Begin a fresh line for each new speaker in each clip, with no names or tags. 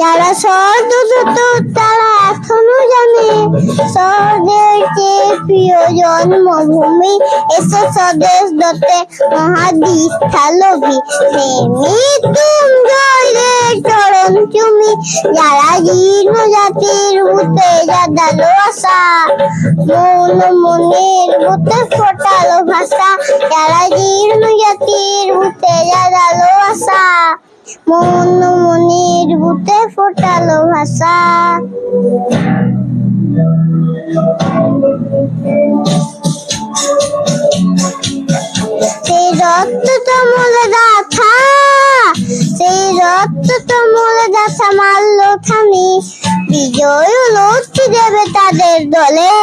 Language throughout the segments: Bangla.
যারা সহজ তারা এখনও জানে সহজের যে প্রিয় জন্মভূমি, এসে স্বদেশ দতে মহাদীক্ষা লোভী প্রেমী তুম জয় রে চুমি যারা জীর্ণ জাতির ভূতে জাদালো আশা মৌন মনের ভূতে ফোটালো ভাষা যারা জীর্ণ জাতির ভূতে জাদালো আশা মন মনের বুতে ফোটালো ভাষা সেই রক্ত তমল গাথা, সেই রক্ত খানি বিজয় লক্ষ্মী দেবে তাদের দলে।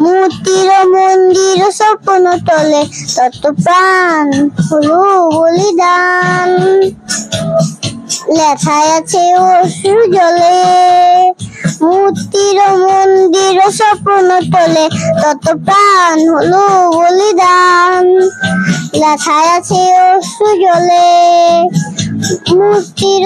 মূর্তির মন্দির স্বপ্ন তলে তত প্রাণ হলো বলিদান। লেখায় আছে অশ্রু জলে। মূর্তির মন্দির স্বপ্ন তলে তত প্রাণ হলো বলিদান। লেখায় আছে অশ্রু জলে। মূর্তির